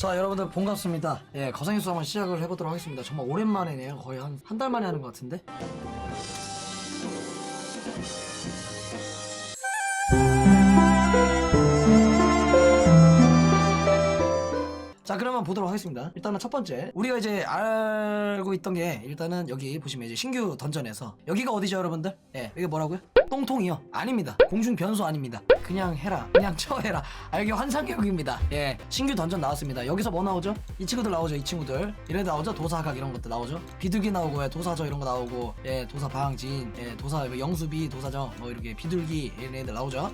자 여러분들 반갑습니다. 예 거성의 수 한번 시작을 해보도록 하겠습니다. 정말 오랜만에네요. 거의 한 한 달 만에 하는 것 같은데 자 그러면 보도록 하겠습니다. 일단은 첫 번째. 우리가 이제 알고 있던 게 일단은 여기 보시면 이제 신규 던전에서 여기가 어디죠 여러분들? 예 여기 뭐라고요? 똥통이요? 아닙니다. 공중 변수 아닙니다. 그냥 해라. 그냥 쳐해라. 아 여기 환상계곡입니다. 예 신규 던전 나왔습니다. 여기서 뭐 나오죠? 이 친구들 나오죠 이 친구들. 데 나오죠? 도사각 이런 것도 나오죠? 비둘기 나오고 예, 도사저 이런 거 나오고 예 도사 방진 예 도사 뭐 영수비 도사저 뭐 이렇게 비둘기 이런 애들 나오죠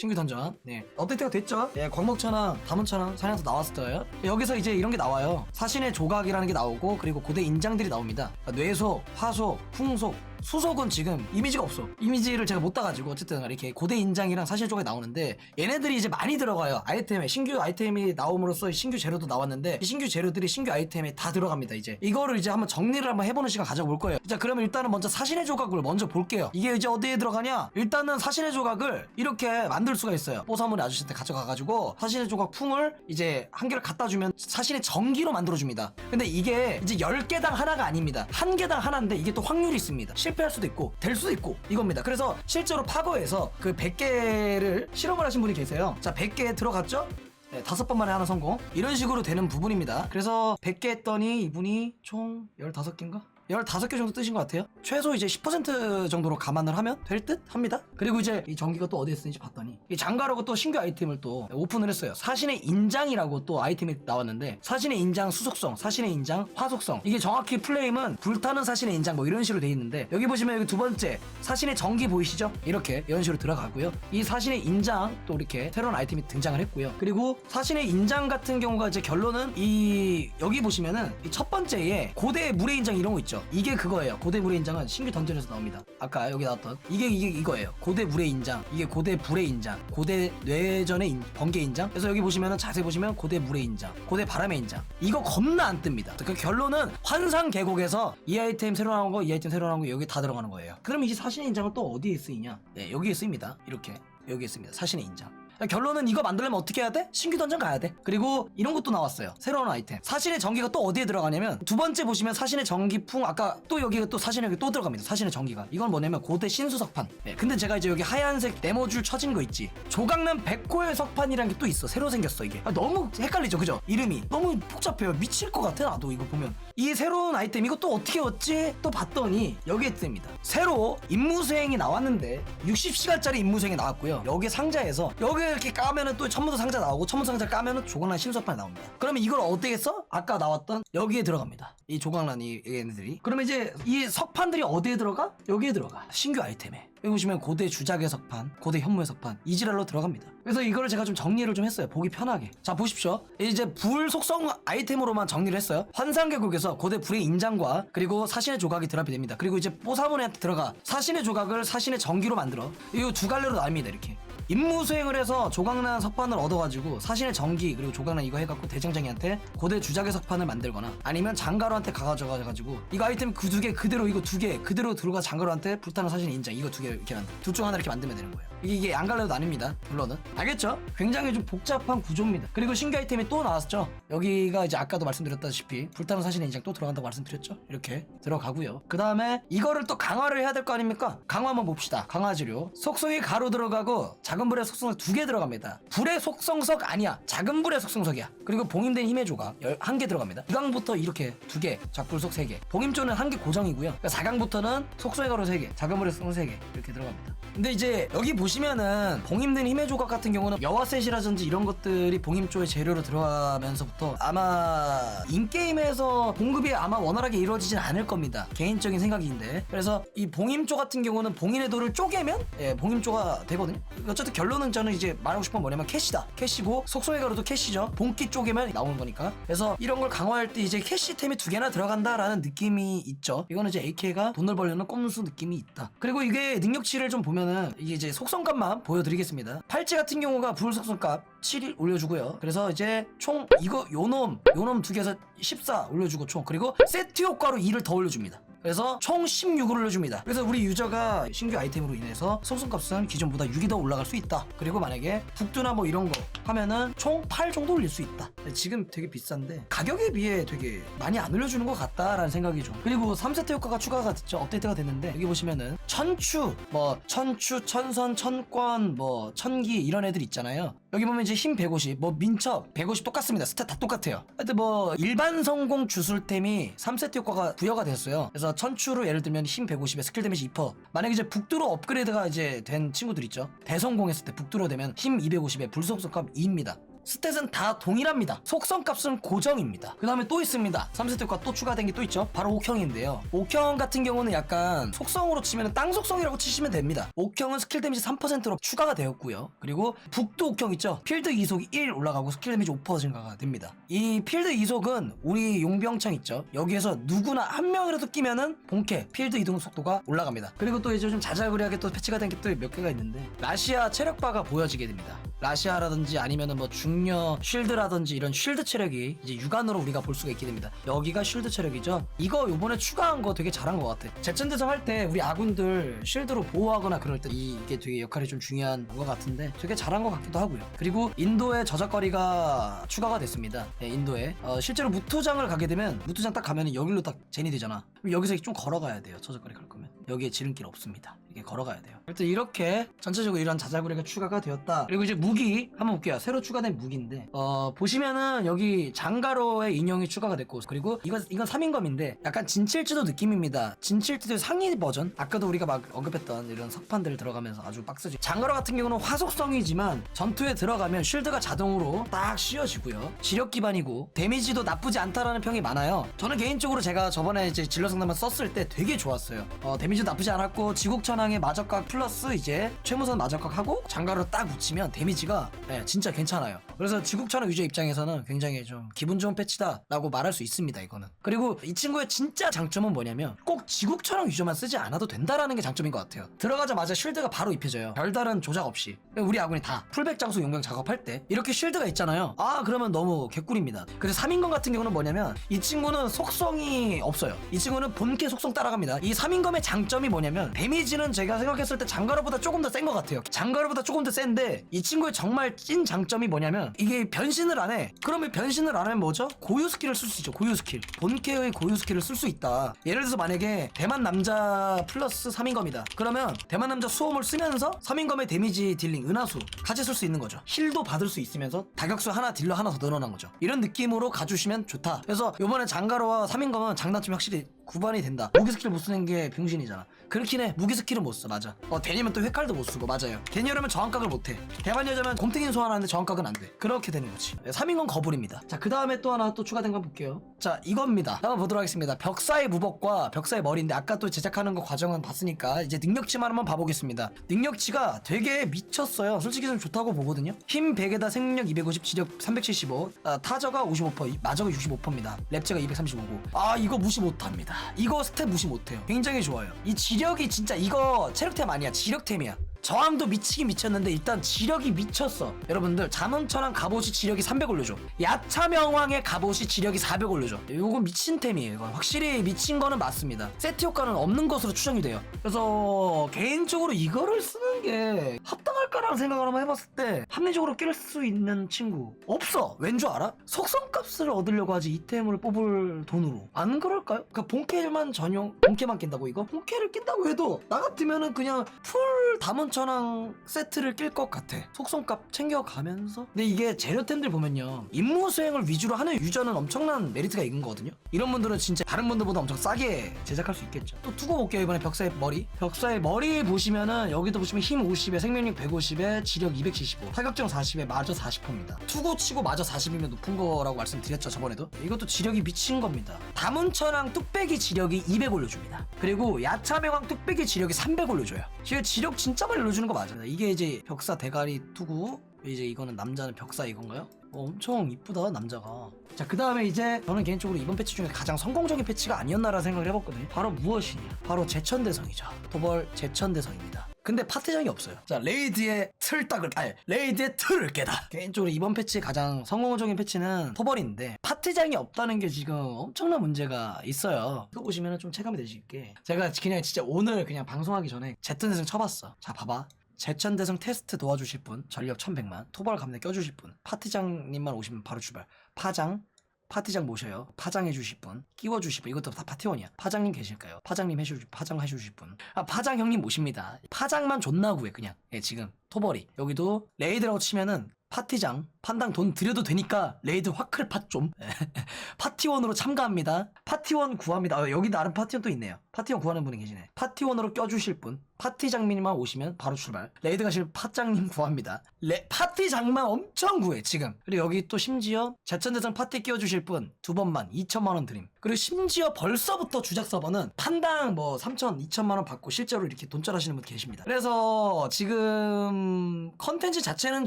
신규 던전. 네. 업데이트가 됐죠? 예 광목천왕 다문천왕 사냥도 나왔어요. 여기서 이제 이런 게 나와요. 사신의 조각이라는 게 나오고 그리고 고대 인장들이 나옵니다. 그러니까 뇌속 화속 풍속 수속은 지금 이미지가 없어. 이미지를 제가 못 따가지고 어쨌든 이렇게 고대 인장이랑 사실 조각이 나오는데 얘네들이 이제 많이 들어가요. 아이템에 신규 아이템이 나옴으로써 신규 재료도 나왔는데 이 신규 재료들이 신규 아이템에 다 들어갑니다 이제. 이거를 이제 한번 정리를 한번 해보는 시간 가져볼 거예요. 자 그러면 일단은 먼저 사신의 조각을 먼저 볼게요. 이게 이제 어디에 들어가냐? 일단은 사신의 조각을 이렇게 만들 수가 있어요. 뽀사물의 아저씨한테 가져가가지고 사신의 조각 풍을 이제 한 개를 갖다 주면 사신의 전기로 만들어줍니다. 근데 이게 이제 10개당 하나가 아닙니다. 한 개당 하나인데 이게 또 확률이 있습니다 실패할 수도 있고 될 수도 있고 이겁니다 그래서 실제로 파거에서 그 100개를 실험을 하신 분이 계세요 자 100개 들어갔죠 네, 다섯 번 만에 하나 성공. 이런 식으로 되는 부분입니다. 그래서 100개 했더니 이분이 총 15개인가? 15개 정도 뜨신 것 같아요. 최소 이제 10% 정도로 감안을 하면 될 듯 합니다. 그리고 이제 이 전기가 또 어디에 쓰는지 봤더니 이 장가라고 또 신규 아이템을 또 오픈을 했어요. 사신의 인장이라고 또 아이템이 나왔는데 사신의 인장 수속성, 사신의 인장 화속성. 이게 정확히 플레임은 불타는 사신의 인장 뭐 이런 식으로 돼 있는데 여기 보시면 여기 두 번째 사신의 전기 보이시죠? 이렇게 이런 식으로 들어가고요. 이 사신의 인장 또 이렇게 새로운 아이템이 등장을 했고요. 그리고 사신의 인장 같은 경우가 이제 결론은 이 여기 보시면은 이 첫 번째에 고대 물의 인장 이런 거 있죠. 이게 그거예요. 고대 물의 인장은 신규 던전에서 나옵니다. 아까 여기 나왔던 이게 이게 이거예요. 고대 물의 인장, 이게 고대 불의 인장, 고대 뇌전의 인- 번개 인장. 그래서 여기 보시면은 자세히 보시면 고대 물의 인장, 고대 바람의 인장. 이거 겁나 안 뜹니다. 그 결론은 환상 계곡에서 이 아이템 새로 나온 거, 이 아이템 새로 나온 거 여기 다 들어가는 거예요. 그럼 이제 사신의 인장은 또 어디에 쓰이냐? 네, 여기에 쓰입니다. 이렇게 여기에 쓰입니다. 사신의 인장. 결론은 이거 만들려면 어떻게 해야 돼? 신규 던전 가야 돼. 그리고 이런 것도 나왔어요. 새로운 아이템. 사신의 전기가 또 어디에 들어가냐면 두 번째 보시면 사신의 전기풍 아까 또 여기가 또 사신의 또 들어갑니다. 사신의 전기가. 이건 뭐냐면 고대 신수석판. 예, 근데 제가 이제 여기 하얀색 네모줄 쳐진 거 있지. 조각난 백호의 석판이라는 게 또 있어. 새로 생겼어 이게. 아, 너무 헷갈리죠, 그죠? 이름이 너무 복잡해요. 미칠 것 같아 나도 이거 보면. 이 새로운 아이템 이거 또 어떻게 얻지? 또 봤더니 여기에 뜹니다. 새로 임무수행이 나왔는데 60시간짜리 임무수행이 나왔고요. 여기 상자에서 여기 이렇게 까면은 또 천문도 상자 나오고 천문 상자 까면은 조각난 신석판이 나옵니다. 그러면 이걸 어떻게 써? 아까 나왔던 여기에 들어갑니다. 이 조각난 이 얘네들이. 그러면 이제 이 석판들이 어디에 들어가? 여기에 들어가. 신규 아이템에. 여기 보시면 고대 주작의 석판, 고대 현무의 석판 이지랄로 들어갑니다. 그래서 이거를 제가 좀 정리를 좀 했어요. 보기 편하게. 자 보십시오. 이제 불 속성 아이템으로만 정리를 했어요. 환상계곡에서 고대 불의 인장과 그리고 사신의 조각이 드랍이 됩니다. 그리고 이제 뽀사문에 들어가 사신의 조각을 사신의 전기로 만들어. 이거 두 갈래로 나뉩니다. 이렇게. 임무 수행을 해서 조각난 석판을 얻어가지고 사신의 전기 그리고 조각난 이거 해갖고 대장장이한테 고대 주작의 석판을 만들거나 아니면 장가루한테 가가져가지고 이거 아이템 그 두 개 그대로 이거 두 개 그대로 들어가 장가루한테 불타는 사신의 인장 이거 두 개 이렇게 만들 둘중 하나 이렇게 만들면 되는 거예요 이게, 양갈래로 나뉩니다 물론은 알겠죠? 굉장히 좀 복잡한 구조입니다. 그리고 신규 아이템이 또 나왔죠? 여기가 이제 아까도 말씀드렸다시피 불타는 사신의 인장 또 들어간다고 말씀드렸죠? 이렇게 들어가고요. 그 다음에 이거를 또 강화를 해야 될 거 아닙니까? 강화 한번 봅시다. 강화 재료 속성이 가로 들어가고 작은 불의 속성석 두 개 들어갑니다. 불의 속성석 아니야. 작은 불의 속성석이야. 그리고 봉임된 힘의 조각 한 개 들어갑니다. 2강부터 이렇게 두 개 작불속 세 개. 봉임조는 한 개 고정이고요. 그러니까 4강부터는 속성의 가로 세 개 작은 불의 속성 세 개 이렇게 들어갑니다. 근데 이제 여기 보시 면은 봉임된 힘의 조각 같은 경우는 여화셋이라든지 이런 것들이 봉임조의 재료로 들어가면서부터 아마 인게임에서 공급이 아마 원활하게 이루어지진 않을 겁니다. 개인적인 생각인데. 그래서 이 봉임조 같은 경우는 봉인의 도를 쪼개면 예, 봉임조가 되거든요. 어쨌든 결론은 저는 이제 말하고 싶은 건 뭐냐면 캐시다. 캐시고 속성의 가루도 캐시죠. 본기 쪼개면 나오는 거니까. 그래서 이런 걸 강화할 때 이제 캐시템이 두 개나 들어간다라는 느낌이 있죠. 이거는 이제 AK가 돈을 벌려는 꼼수 느낌이 있다. 그리고 이게 능력치를 좀 보면은 이게 이제 속성 값만 보여드리겠습니다. 팔찌 같은 경우가 불 속성값 7일 올려주고요. 그래서 이제 총 이거 요놈 요놈 두 개에서 14 올려주고 총. 그리고 세트 효과로 2를 더 올려줍니다 그래서 총 16을 올려줍니다. 그래서 우리 유저가 신규 아이템으로 인해서 속성값은 기존보다 6이 더 올라갈 수 있다. 그리고 만약에 북두나 뭐 이런 거 하면은 총 8 정도 올릴 수 있다. 지금 되게 비싼데 가격에 비해 되게 많이 안 올려주는 것 같다라는 생각이 좀. 그리고 3세트 효과가 추가가 됐죠. 업데이트가 됐는데 여기 보시면은 천추, 뭐 천추, 천선, 천권, 뭐 천기 이런 애들 있잖아요. 여기 보면 이제 힘 150, 뭐 민첩 150 똑같습니다. 스탯 다 똑같아요. 하여튼 뭐 일반 성공 주술템이 3세트 효과가 부여가 됐어요. 그래서 천추로 예를 들면 힘 150에 스킬 데미지 2%. 만약에 이제 북두로 업그레이드가 이제 된 친구들 있죠. 대성공했을 때 북두로 되면 힘 250에 불속성값 2입니다. 스탯은 다 동일합니다. 속성값은 고정입니다. 그 다음에 또 있습니다. 3세트 효과 또 추가된 게 또 있죠. 바로 옥형인데요. 옥형 같은 경우는 약간 속성으로 치면 땅 속성이라고 치시면 됩니다. 옥형은 스킬 데미지 3%로 추가가 되었고요. 그리고 북두 옥형 있죠. 필드 이속이 1 올라가고 스킬 데미지 5% 증가가 됩니다. 이 필드 이속은 우리 용병창 있죠. 여기에서 누구나 한 명이라도 끼면은 본캐 필드 이동 속도가 올라갑니다. 그리고 또 이제 좀 자잘구리하게 또 패치가 된 게 또 몇 개가 있는데 라시아 체력바가 보여지게 됩니다. 라시아라든지 아니면은 뭐 중녀 쉴드라든지 이런 쉴드 체력이 이제 육안으로 우리가 볼 수가 있게 됩니다. 여기가 쉴드 체력이죠. 이거 요번에 추가한 거 되게 잘한 것 같아. 제천대성 할때 우리 아군들 쉴드로 보호하거나 그럴 때 이게 되게 역할이 좀 중요한 것 같은데 되게 잘한 것 같기도 하고요. 그리고 인도의 저작거리가 추가가 됐습니다. 네, 인도에 어, 실제로 무토장을 가게 되면 무토장 딱 가면은 여기로 딱 제니 되잖아. 여기서 좀 걸어가야 돼요. 저작거리 갈 거면 여기에 지름길 없습니다. 이게 걸어가야 돼요. 하여튼 이렇게 전체적으로 이런 자잘구리가 추가가 되었다. 그리고 이제 무기 한번 볼게요. 새로 추가된 무기인데 어 보시면은 여기 장가로의 인형이 추가가 됐고 그리고 이건 이건 3인검인데 약간 진칠지도 느낌입니다. 진칠지도 상위 버전. 아까도 우리가 막 언급했던 이런 석판들 들어가면서 아주 빡세지. 장가로 같은 경우는 화속성이지만 전투에 들어가면 쉴드가 자동으로 딱 씌워지고요. 지력 기반이고 데미지도 나쁘지 않다라는 평이 많아요. 저는 개인적으로 제가 저번에 이제 질러 상담을 썼을 때 되게 좋았어요. 어, 데미지 도 나쁘지 않았고 지국천왕의 마적각 플러스 이제 최무선 마적각하고 장가로 딱 붙이면 데미지가 네, 진짜 괜찮아요. 그래서 지국천왕 유저 입장에서는 굉장히 좀 기분 좋은 패치다라고 말할 수 있습니다. 이거는. 그리고 이 친구의 진짜 장점은 뭐냐면 꼭 지국천왕 유저만 쓰지 않아도 된다라는 게 장점인 것 같아요. 들어가자마자 쉴드가 바로 입혀져요. 별다른 조작 없이. 우리 아군이 다 풀백 장수 용병 작업할 때 이렇게 쉴드가 있잖아요. 아 그러면 너무 개꿀입니다. 그래서 3인건 같은 경우는 뭐냐면 이 친구는 속성이 없어요. 이 친구는 본캐 속성 따라갑니다. 이 3인검의 장점 이 뭐냐면 데미지는 제가 생각했을 때 장가로보다 조금 더 센 것 같아요. 장가로보다 조금 더 센데 이 친구의 정말 찐 장점이 뭐냐면 이게 변신을 안 해. 그러면 변신을 안 하면 뭐죠? 고유 스킬을 쓸 수 있죠. 고유 스킬. 본캐의 고유 스킬을 쓸 수 있다. 예를 들어서 만약에 대만 남자 플러스 3인검이다. 그러면 대만 남자 수호물 쓰면서 3인검의 데미지 딜링 은하수 같이 쓸 수 있는 거죠. 힐도 받을 수 있으면서 다격수 하나 딜러 하나 더 늘어난 거죠. 이런 느낌으로 가주시면 좋다. 그래서 요번에 장가로와 3인검은 장단점이 확실히 구반이 된다. 무기 스킬 못 쓰는 게 병신이잖아. 그렇긴 해. 무기 스킬은 못 써. 맞아. 어, 대니면 또 회칼도 못 쓰고. 맞아요. 대니라면 저항각을 못 해. 대만 여자면 곰탱이는 소환하는데 저항각은 안 돼. 그렇게 되는 거지. 3인건 거불입니다. 자, 그 다음에 또 하나 또 추가된 거 볼게요. 자, 이겁니다. 한번 보도록 하겠습니다. 벽사의 무법과 벽사의 머리인데 아까 또 제작하는 거 과정은 봤으니까 이제 능력치만 한번 봐보겠습니다. 능력치가 되게 미쳤어요. 솔직히 좀 좋다고 보거든요. 힘 100에다 생명력 250, 지력 375, 아, 타저가 55%, 마저가 65%입니다. 랩제가 235고. 아, 이거 무시 못합니다. 이거 스탯 무시 못해요. 굉장히 좋아요. 이 지력이 진짜 이거 체력템 아니야. 지력템이야. 저항도 미치긴 미쳤는데 일단 지력이 미쳤어. 여러분들 잠원천왕 갑옷이 지력이 300 올려줘. 야차명왕의 갑옷이 지력이 400 올려줘. 요거 미친 템이에요 이건. 확실히 미친 거는 맞습니다. 세트 효과는 없는 것으로 추정이 돼요. 그래서 개인적으로 이거를 쓰는 게 합당할까라는 생각을 한번 해봤을 때 합리적으로 낄 수 있는 친구 없어. 왠 줄 알아? 속성값을 얻으려고 하지 이템을 뽑을 돈으로. 안 그럴까요? 그러니까 본캐만 전용 본캐만 낀다고 이거? 본캐를 낀다고 해도 나 같으면은 그냥 풀 담원 천왕 세트를 낄 것 같아. 속성값 챙겨가면서? 근데 이게 재료템들 보면요. 임무 수행을 위주로 하는 유저는 엄청난 메리트가 있는 거거든요. 이런 분들은 진짜 다른 분들보다 엄청 싸게 제작할 수 있겠죠. 또 두고 볼게요 이번에 벽사의 머리. 벽사의 머리 보시면은 여기도 보시면 힘 50에 생명력 150에 지력 275 타격정 40에 마저 40%입니다. 투구 치고 마저 40이면 높은 거라고 말씀드렸죠 저번에도. 이것도 지력이 미친 겁니다. 다문천왕 뚝배기 지력이 200 올려줍니다. 그리고 야차명왕 뚝배기 지력이 300 올려줘요. 지금 지력 진짜 많이 올려주는 거 맞아요. 이게 이제 벽사 대가리 투구 이제 이거는 남자는 벽사 이건가요? 어, 엄청 이쁘다 남자가. 자 그 다음에 이제 저는 개인적으로 이번 패치 중에 가장 성공적인 패치가 아니었나라 생각을 해봤거든요. 바로 무엇이냐? 바로 제천대성이죠. 도벌 제천대성입니다. 근데 파티장이 없어요. 자 레이드의 틀딱을 아니 레이드의 틀을 깨다. 개인적으로 이번 패치 가장 성공적인 패치는 토벌인데 파티장이 없다는 게 지금 엄청난 문제가 있어요. 이거 보시면 좀 체감이 되실 게 제가 그냥 진짜 오늘 그냥 방송하기 전에 제천대성 쳐봤어. 자 봐봐 제천대성 테스트 도와주실 분 전력 1100만 토벌 감내 껴주실 분 파티장님만 오시면 바로 출발. 파장 파티장 모셔요. 파장 해주실 분 끼워주실 분 이것도 다 파티원이야. 파장님 계실까요? 파장님 해주실 파장 해주실 분. 아, 파장 형님 모십니다. 파장만 존나 구해 그냥. 예 지금. 토벌이. 여기도 레이드라고 치면은 파티장 판당 돈 드려도 되니까 레이드 화클 팟좀. 파티원으로 참가합니다. 파티원 구합니다. 아, 여기 나름 파티원 또 있네요. 파티원 구하는 분이 계시네. 파티원으로 껴주실 분. 파티장님만 오시면 바로 출발. 레이드 가실 파장님 구합니다. 레, 파티장만 엄청 구해 지금. 그리고 여기 또 심지어 제천대상 파티 끼워주실 분 두 번만 2천만원 드림. 그리고 심지어 벌써부터 주작 서버는 판당 뭐 3천 2천만원 받고 실제로 이렇게 돈짤 하시는 분 계십니다. 그래서 지금 컨텐츠 자체는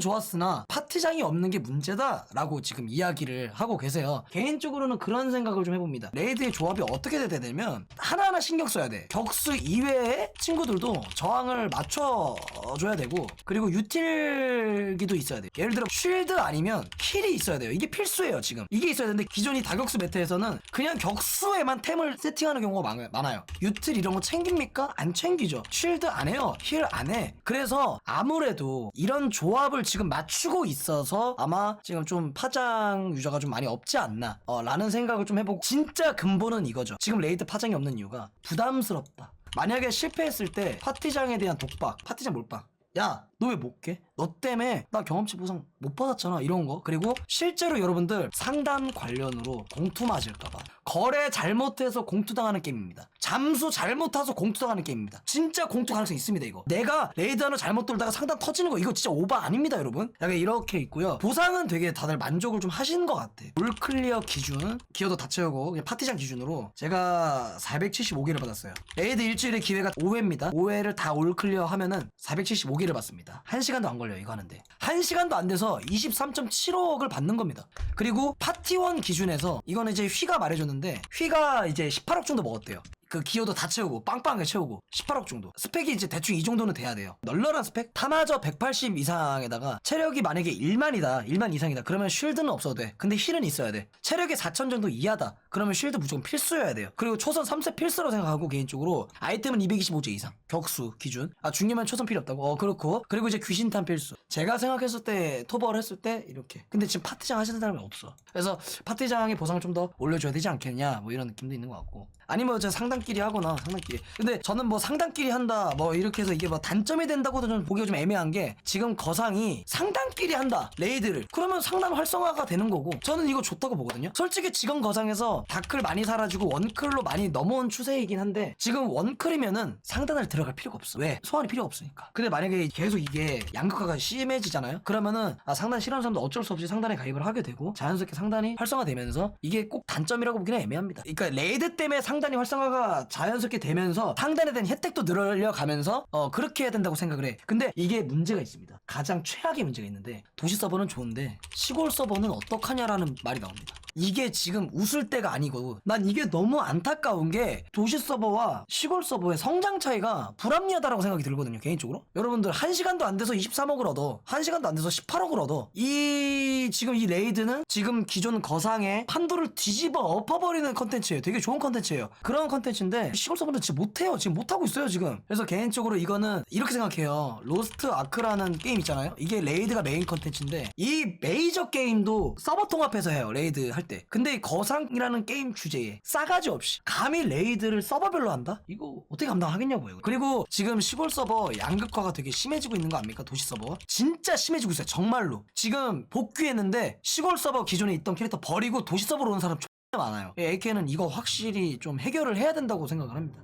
좋았으나 파티장이 없는 게 문제다라고 지금 이야기를 하고 계세요. 개인적으로는 그런 생각을 좀 해봅니다. 레이드의 조합이 어떻게 돼야 되냐면 하나하나 신경 써야 돼. 격수 이외의 친구들도 저항을 맞춰줘야 되고 그리고 유틸기도 있어야 돼. 예를 들어 쉴드 아니면 힐이 있어야 돼요. 이게 필수예요 지금. 이게 있어야 되는데 기존이 다격수 메타에서는 그냥 격수에만 템을 세팅하는 경우가 많- 많아요. 유틸 이런 거 챙깁니까? 안 챙기죠. 쉴드 안 해요. 힐 안 해. 그래서 아무래도 이런 조합을 지금 맞추고 있어서 아마 지금 좀 파장 유저가 좀 많이 없지 않나 어, 라는 생각을 좀 해보고 진짜 근본은 이거죠. 지금 레이드 파장이 없는 이유가 부담스럽다. 만약에 실패했을 때 파티장에 대한 독박 파티장 몰빵. 야, 너 왜 못 깨? 너 때문에 나 경험치 보상 못 받았잖아. 이런 거. 그리고 실제로 여러분들 상담 관련으로 공투 맞을까봐. 거래 잘못해서 공투당하는 게임입니다. 잠수 잘못 타서 공투당하는 게임입니다. 진짜 공투 가능성 있습니다, 이거. 내가 레이드 하나 잘못 돌다가 상담 터지는 거 이거 진짜 오바 아닙니다, 여러분. 약간 이렇게 있고요. 보상은 되게 다들 만족을 좀 하시는 것 같아. 올 클리어 기준, 기어도 다 채우고, 그냥 파티장 기준으로 제가 475개를 받았어요. 레이드 일주일의 기회가 5회입니다. 5회를 다 올 클리어 하면은 475개를 받습니다. 1시간도 안 걸려요, 이거 하는데. 1시간도 안 돼서 23.75억을 받는 겁니다. 그리고 파티원 기준에서 이거는 이제 휘가 말해줬는데 휘가 이제 18억 정도 먹었대요. 그 기어도 다 채우고 빵빵하게 채우고 18억 정도. 스펙이 이제 대충 이 정도는 돼야 돼요. 널널한 스펙? 타마저 180 이상에다가 체력이 만약에 1만이다 1만 이상이다 그러면 쉴드는 없어도 돼. 근데 힐은 있어야 돼. 체력이 4천 정도 이하다 그러면 쉴드 무조건 필수여야 돼요. 그리고 초선 3세 필수라고 생각하고 개인적으로 아이템은 225제 이상. 격수 기준. 아 중요면 초선 필요 없다고? 어 그렇고. 그리고 이제 귀신탄 필수. 제가 생각했을 때 토벌 했을 때 이렇게. 근데 지금 파티장 하시는 사람이 없어. 그래서 파티장의 보상을 좀 더 올려줘야 되지 않겠냐? 뭐 이런 느낌도 있는 것 같고. 아니면 저 상 단끼리 하거나 상단끼리. 근데 저는 뭐 상단끼리 한다 뭐 이렇게 해서 이게 뭐 단점이 된다고도 좀 보기가 좀 애매한 게 지금 거상이 상단끼리 한다 레이드를. 그러면 상단 활성화가 되는 거고 저는 이거 좋다고 보거든요. 솔직히 지금 거상에서 다클 많이 사라지고 원클로 많이 넘어온 추세이긴 한데 지금 원클이면은 상단을 들어갈 필요가 없어. 왜? 소환이 필요 없으니까. 근데 만약에 계속 이게 양극화가 심해지잖아요? 그러면은 아 상단 싫어하는 사람도 어쩔 수 없이 상단에 가입을 하게 되고 자연스럽게 상단이 활성화되면서 이게 꼭 단점이라고 보기는 애매합니다. 그러니까 레이드 때문에 상단이 활성화가 자연스럽게 되면서 상단에 대한 혜택도 늘려가면서 어 그렇게 해야 된다고 생각을 해. 근데 이게 문제가 있습니다. 가장 최악의 문제가 있는데 도시 서버는 좋은데 시골 서버는 어떡하냐라는 말이 나옵니다. 이게 지금 웃을 때가 아니고 난 이게 너무 안타까운 게 도시 서버와 시골 서버의 성장 차이가 불합리하다라고 생각이 들거든요 개인적으로. 여러분들 1시간도 안 돼서 23억을 얻어 1시간도 안 돼서 18억을 얻어. 이 지금 이 레이드는 지금 기존 거상의 판도를 뒤집어 엎어버리는 컨텐츠예요. 되게 좋은 컨텐츠예요. 그런 컨텐츠 인데 시골 서버는 진짜 못해요 지금 못하고 있어요 지금 그래서 개인적으로 이거는 이렇게 생각해요 로스트 아크라는 게임 있잖아요 이게 레이드가 메인 컨텐츠인데 이 메이저 게임도 서버 통합해서 해요 레이드 할 때 근데 이 거상이라는 게임 주제에 싸가지 없이 감히 레이드를 서버별로 한다? 이거 어떻게 감당하겠냐고요 그리고 지금 시골 서버 양극화가 되게 심해지고 있는 거 아닙니까 도시 서버 진짜 심해지고 있어요 정말로 지금 복귀했는데 시골 서버 기존에 있던 캐릭터 버리고 도시 서버로 온 사람 많아요 AK는 이거 확실히 좀 해결을 해야 된다고 생각을 합니다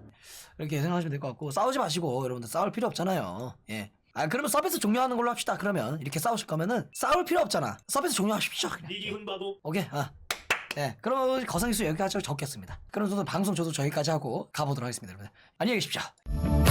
이렇게 생각하시면 될 것 같고 싸우지 마시고 여러분들 싸울 필요 없잖아요 예. 아 그러면 서비스 종료하는 걸로 합시다 그러면 이렇게 싸우실 거면은 싸울 필요 없잖아 서비스 종료하십시오 그냥 이기훈 바보 오케이 아 네, 그럼 거성기수 여기까지 적겠습니다. 그럼 저도 방송 저도 저기까지 하고 가보도록 하겠습니다, 여러분. 안녕히 계십시오.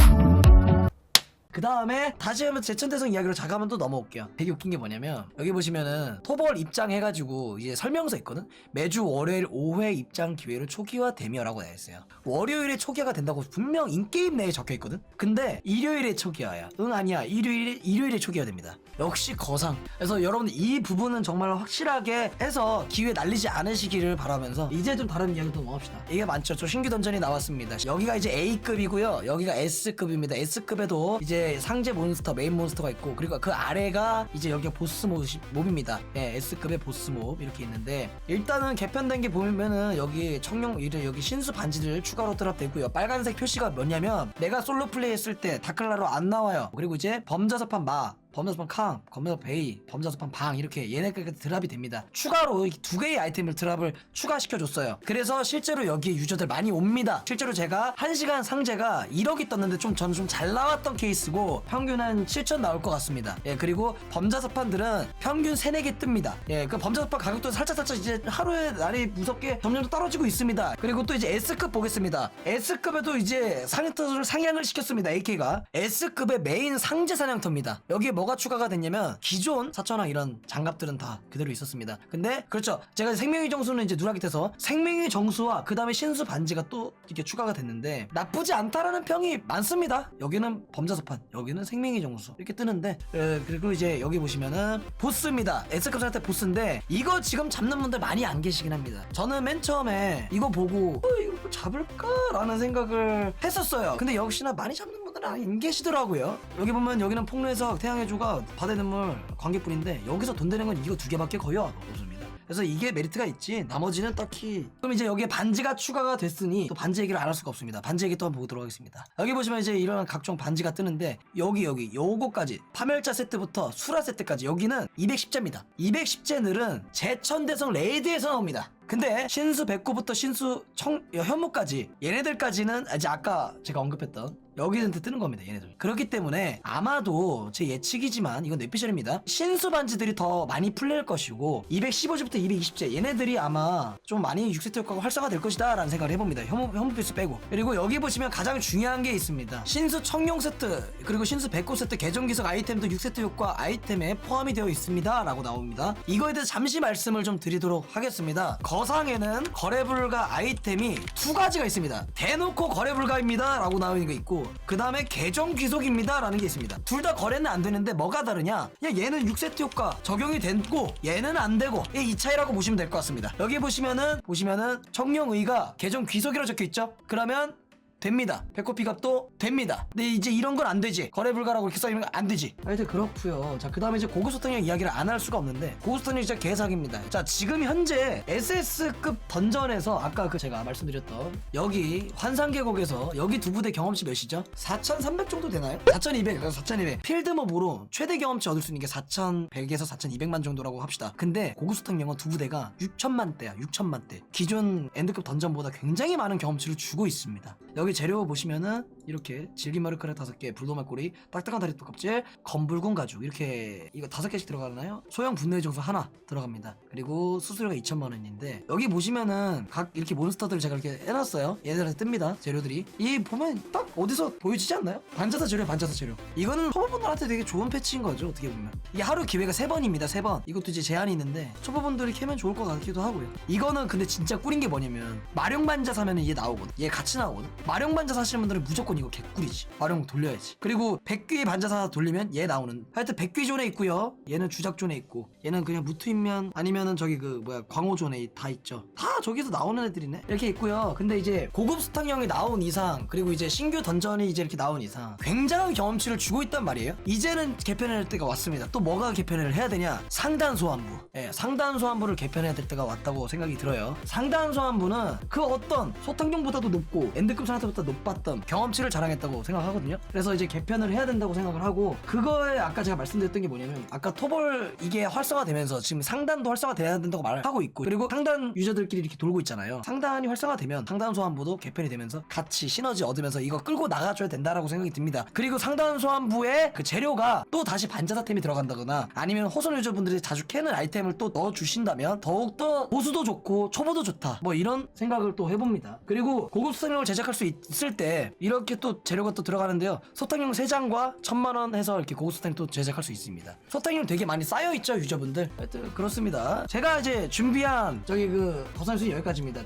그 다음에 다시 한번 제천대성 이야기로 잠깐만 또 넘어올게요. 되게 웃긴 게 뭐냐면 여기 보시면은 토벌 입장해가지고 이제 설명서 있거든. 매주 월요일 5회 입장 기회를 초기화되며라고 되어 있어요. 월요일에 초기화가 된다고 분명 인게임 내에 적혀 있거든. 근데 일요일에 초기화야. 응 아니야. 일요일 일요일에 초기화됩니다. 역시 거상. 그래서 여러분들 이 부분은 정말 확실하게 해서 기회 날리지 않으시기를 바라면서 이제 좀 다른 이야기 또 넘어갑시다. 이게 많죠. 저 신규 던전이 나왔습니다. 여기가 이제 A급이고요. 여기가 S급입니다. S급에도 이제 상제 몬스터, 메인 몬스터가 있고 그리고 그 아래가 이제 여기가 보스 몹, 몹입니다. 예, S급의 보스 몹 이렇게 있는데 일단은 개편된 게 보면은 여기 청룡 이제 여기 신수 반지를 추가로 드랍되고요. 빨간색 표시가 뭐냐면 내가 솔로 플레이 했을 때 다클라로 안 나와요. 그리고 이제 범자섭한 마 범자섭한 캉, 범자섭 베이, 범자섭한 방 이렇게 얘네까지 드랍이 됩니다. 추가로 이두 개의 아이템을 드랍을 추가시켜줬어요. 그래서 실제로 여기에 유저들 많이 옵니다. 실제로 제가 1시간 상제가 1억이 떴는데 좀 저는 좀 잘 나왔던 케이스고 평균 한 7천 나올 것 같습니다. 예 그리고 범자섭판들은 평균 3, 4개 뜹니다. 예 그 범자섭판 가격도 살짝살짝 이제 하루에 날이 무섭게 점점 더 떨어지고 있습니다. 그리고 또 이제 S급 보겠습니다. S급에도 이제 상향터를 상향을 시켰습니다. AK가 S급의 메인 상제 사냥터입니다. 여기에 뭐가 추가가 됐냐면 기존 사천왕 이런 장갑들은 다 그대로 있었습니다. 근데 그렇죠. 제가 생명의 정수는 이제 누락이 돼서 생명의 정수와 그 다음에 신수 반지가 또 이렇게 추가가 됐는데 나쁘지 않다라는 평이 많습니다. 여기는 범자소판, 여기는 생명의 정수 이렇게 뜨는데 에, 그리고 이제 여기 보시면은 보스입니다. S급 상태 보스인데 이거 지금 잡는 분들 많이 안 계시긴 합니다. 저는 맨 처음에 이거 보고 어, 이거 뭐 잡을까라는 생각을 했었어요. 근데 역시나 많이 잡는 분 들은 안 계시더라고요. 여기 보면 여기는 폭로해석 태양의 조가 바다의 눈물 관객뿐인데 여기서 돈 되는 건 이거 두 개밖에 거의 없습니다. 그래서 이게 메리트가 있지 나머지는 딱히 그럼 이제 여기에 반지가 추가가 됐으니 또 반지 얘기를 안 할 수가 없습니다. 반지 얘기 또 한번 보도록 하겠습니다. 여기 보시면 이제 이런 각종 반지가 뜨는데 여기 여기 요거까지 파멸자 세트부터 수라 세트까지 여기는 210제입니다. 210제 늘은 제천대성 레이드에서 나옵니다. 근데 신수 백호부터 신수 청 현무까지 얘네들까지는 이제 아까 제가 언급했던 여기는 뜨는 겁니다 얘네들. 그렇기 때문에 아마도 제 예측이지만 이건 뇌피셜입니다. 신수 반지들이 더 많이 풀릴 것이고 215주부터 220제 얘네들이 아마 좀 많이 6세트 효과가 활성화될 것이다 라는 생각을 해봅니다. 혐오, 혐오 필수 빼고. 그리고 여기 보시면 가장 중요한 게 있습니다. 신수 청룡 세트 그리고 신수 백호 세트 계정 기석 아이템도 6세트 효과 아이템에 포함이 되어 있습니다 라고 나옵니다. 이거에 대해서 잠시 말씀을 좀 드리도록 하겠습니다. 거상에는 거래 불가 아이템이 두 가지가 있습니다. 대놓고 거래 불가입니다 라고 나오는 게 있고 그 다음에 계정 귀속입니다 라는 게 있습니다. 둘 다 거래는 안 되는데 뭐가 다르냐? 야 얘는 6세트 효과 적용이 됐고 얘는 안 되고 이, 이 차이라고 보시면 될 것 같습니다. 여기 보시면은 보시면은 청룡의가 계정 귀속이라고 적혀 있죠? 그러면 됩니다. 배꼽 픽업도 됩니다. 근데 이제 이런 건 안 되지. 거래 불가라고 이렇게 써있는 건 안 되지. 하여튼 그렇고요. 자, 그 다음에 이제 고급소통형 이야기를 안 할 수가 없는데 고급소통형 진짜 개사기입니다. 자, 지금 현재 SS급 던전에서 아까 그 제가 말씀드렸던 여기 환상계곡에서 여기 두 부대 경험치 몇이죠? 4,300 정도 되나요? 4,200, 4,200. 필드몹으로 최대 경험치 얻을 수 있는 게 4,100에서 4,200만 정도라고 합시다. 근데 고급소통형은 두 부대가 6천만 대야, 6천만 대. 기존 엔드급 던전보다 굉장히 많은 경험치를 주고 있습니다. 여기 재료 보시면은 이렇게 질기마르크라 다섯 개, 불도말 꼬리, 딱딱한 다리 톱껍질, 검붉은 가죽 이렇게 이거 다섯 개씩 들어가나요? 소형 분노의 정수 하나 들어갑니다. 그리고 수수료가 2천만 원인데 여기 보시면은 각 이렇게 몬스터들 제가 이렇게 해놨어요. 얘들한테 뜹니다 재료들이. 이 보면 딱 어디서 보여지지 않나요? 반자사 재료, 반자사 재료. 이거는 초보분들한테 되게 좋은 패치인 거죠 어떻게 보면. 이게 하루 기회가 세 번입니다, 세 번. 이것도 이제 제한이 있는데 초보분들이 캐면 좋을 것 같기도 하고요. 이거는 근데 진짜 꿀인 게 뭐냐면 마룡 반자 사면은 얘 나오거든. 얘 같이 나오거든. 마룡 반자 사시는 분들은 무조건 이거 개꿀이지. 마룡 돌려야지. 그리고 백귀 반자사 돌리면 얘 나오는. 하여튼 백귀 존에 있고요. 얘는 주작 존에 있고. 얘는 그냥 무투인면 아니면은 저기 그 뭐야 광호 존에 다 있죠. 다 저기서 나오는 애들이네. 이렇게 있고요. 근데 이제 고급 스탕형이 나온 이상 그리고 이제 신규 던전이 이제 이렇게 나온 이상 굉장한 경험치를 주고 있단 말이에요. 이제는 개편할 때가 왔습니다. 또 뭐가 개편을 해야 되냐? 상단 소환부. 예, 상단 소환부를 개편해야 될 때가 왔다고 생각이 들어요. 상단 소환부는 그 어떤 소탕용보다도 높고 엔드급 상태보다 높았던 경험치 를 자랑했다고 생각하거든요. 그래서 이제 개편을 해야 된다고 생각을 하고 그거에 아까 제가 말씀드렸던 게 뭐냐면 아까 토벌 이게 활성화되면서 지금 상단도 활성화돼야 된다고 말을 하고 있고 그리고 상단 유저들끼리 이렇게 돌고 있잖아요. 상단이 활성화되면 상단 소환부도 개편이 되면서 같이 시너지 얻으면서 이거 끌고 나가줘야 된다라고 생각이 듭니다. 그리고 상단 소환부에 그 재료가 또 다시 반자사템이 들어간다거나 아니면 호선 유저분들이 자주 캐는 아이템을 또 넣어 주신다면 더욱더 보수도 좋고 초보도 좋다. 뭐 이런 생각을 또 해봅니다. 그리고 고급 수능을 제작할 수. 쓸때 이렇게 또 재료가 또 들어가는데요. 소탕용 3장과 1000만원 해서 이렇게 고급 소탕 또 제작할 수 있습니다. 소탕용 되게 많이 쌓여있죠, 유저분들. 하여튼 그렇습니다. 제가 이제 준비한 저기 그 버선수 여기까지입니다.